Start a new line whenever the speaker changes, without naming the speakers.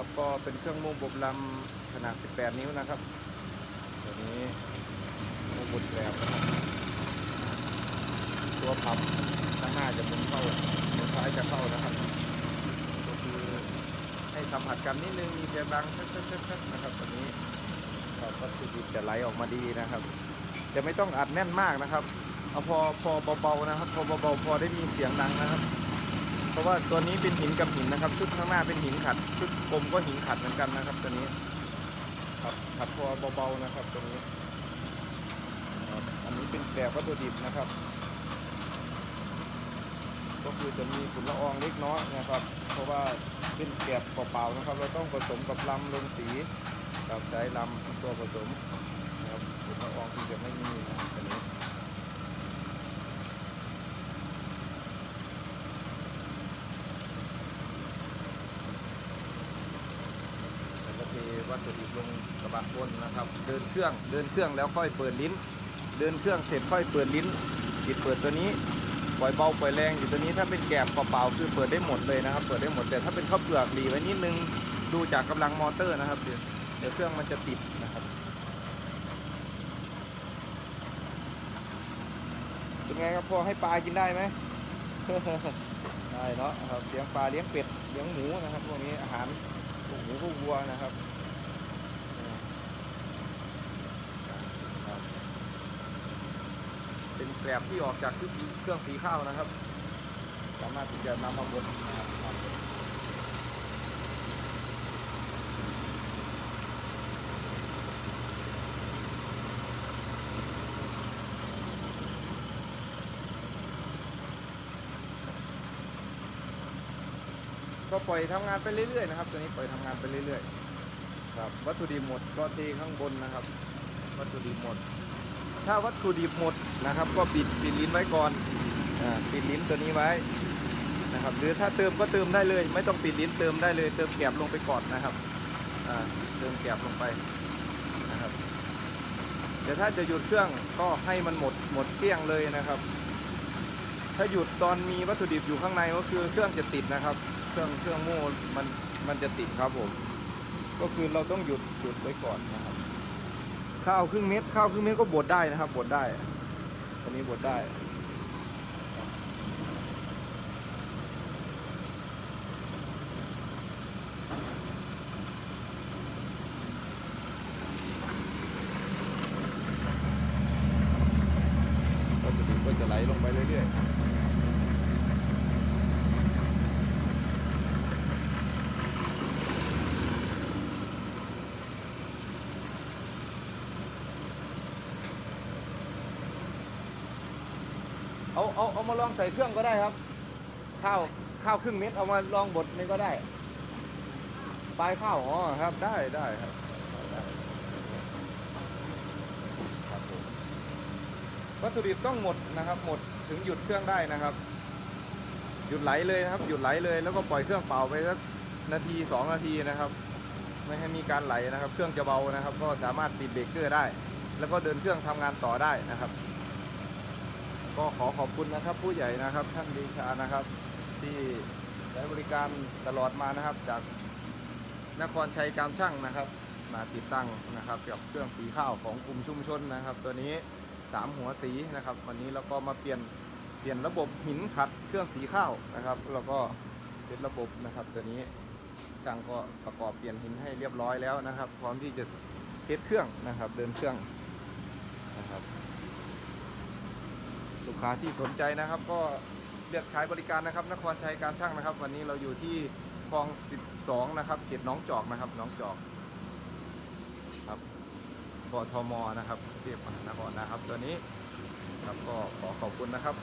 ครับก็เป็นเครื่องมุงบบลำขนาด 18 นิ้วนะครับตัวนี้มุงบุดแลบนะครับตัวพับข้างหน้าจะหมุนเข้าหมุนซ้ายจะเข้านะครับก็คือให้สัมผัสกันนิดนึงมีเสียงดังชักๆๆนะครับตัวนี้ครับวัตถุดิบจะไหลออกมาดีนะครับ จะไม่ต้องอัดแน่นมากนะครับเอาพอพอเบาๆนะครับ พอเบาๆพอได้มีเสียงดังนะครับ ราะว่าตัวนี้เป็นหินกับหินนะครับ ชุดข้างหน้าเป็นหินขัด ชุดกลมก็หินขัดเหมือนกันนะครับ ตัวนี้ครับขัดพอเบาๆนะครับตัวนี้อันนี้เป็นแบบวัตถุดิบนะครับ ก็คือจะมีฝุ่นละอองเล็กน้อยนะครับ เพราะว่าเป็นแกบเปล่าๆนะครับ เราต้องผสมกับลำลงสีกับใช้ลำตัวผสมนะครับฝุ่นละอองที่จะไม่มีนะครับตัวนี้ แล้วก็เท วัตถุดิบลงกระบะบนนะครับ เดินเครื่องเดินเครื่องแล้วค่อยเปิดลิ้น เดินเครื่องเสร็จค่อยเปิดลิ้นปิดเปิดตัวนี้ปล่อยเบาปล่อยแรงอยู่ตัวนี้ถ้าเป็นแกบเปล่าๆคือเปิดได้หมดเลยนะครับ เปิดได้หมดแต่ถ้าเป็นข้าวเปลือกหลีไว้นิดนึงดูจากกำลังมอเตอร์นะครับเดี๋ยวเดี๋ยวเครื่องมันจะติดนะครับเป็นไงครับพอให้ปลากินได้ไหมได้เนาะครับเลี้ยงปลาเลี้ยงเป็ดเลี้ยงหมูนะครับพวกนี้อาหารหมูพวกวัวนะครับเป็น แกลบที่ออกจากเครื่องสีข้าวนะครับ สามารถที่จะนำมาบดนะครับก็ปล่อยทำงานไปเรื่อยๆนะครับ ตัวนี้ปล่อยทำงานไปเรื่อยๆ ครับ วัตถุดิบหมดก็เทข้างบนนะครับ วัตถุดิบหมด ถ้าวัตถุดิบหมดนะครับ ก็ปิดปิดลิ้นไว้ก่อนอปิดลิ้นตัวนี้ไว้นะครับ หรือถ้าเติมก็เติมได้เลย ไม่ต้องปิดลิ้นเติมได้เลย เติมแกบลงไปก่อนนะครับเติมแกบลงไปนะครับเดี๋ยวถ้าจะหยุดเครื่องก็ให้มันหมดหมดเกลี้ยงเลยนะครับ ถ้าหยุดตอนมีวัตถุดิบอยู่ข้างในก็คือเครื่องจะติดนะครับ เครื่องเครื่องโม่มันมันจะติดครับผม ก็คือเราต้องหยุดหยุดไว้ก่อนนะครับ ข้าวครึ่งเม็ดข้าวครึ่งเม็ดก็บดได้นะครับบดได้ตัวนี้บดได้วัตถุดิบก็จะไหลลงไปเรื่อยๆ เอาเอาเอามาลองใส่เครื่องก็ได้ครับ ข้าวข้าวครึ่งเม็ดเอามาลองบดนี่ก็ได้ปลายข้าวอ๋อครับได้ได้ครับวัตถุดิบต้องหมดนะครับ หมดถึงหยุดเครื่องได้นะครับ หยุดไหลเลยนะครับ หยุดไหลเลย แล้วก็ปล่อยเครื่องเป่าไปสักนาทีสองนาทีนะครับ ไม่ให้มีการไหลนะครับ เครื่องจะเบานะครับ ก็สามารถปิดเบรกเกอร์ได้ แล้วก็เดินเครื่องทำงานต่อได้นะครับ ก็ขอขอบคุณนะครับ ผู้ใหญ่นะครับท่านดีชานะครับ ที่ใช้บริการตลอดมานะครับ จากนครชัยการช่างนะครับ มาติดตั้งนะครับเกี่ยวกับเครื่องสีข้าวของกลุ่มชุมชนนะครับ ตัวนี้สามหัวสีนะครับ วันนี้เราก็มาเปลี่ยนเปลี่ยนระบบหินขัดเครื่องสีข้าวนะครับแล้วก็เป็นระบบนะครับ ตัวนี้ช่างก็ประกอบเปลี่ยนหินให้เรียบร้อยแล้วนะครับ พร้อมที่จะเทสเครื่องนะครับ เดินเครื่องนะครับ ลูกค้าที่สนใจนะครับ ก็เลือกใช้บริการนะครับ นครชัยการช่างนะครับ วันนี้เราอยู่ที่คลอง 12 นะครับเขตหน้องจอกนะครับหน้องจอกครับกทมนะครับกรุงเทพมหานครนะครับ ตัวนี้ครับก็ขอขอบคุณนะครับ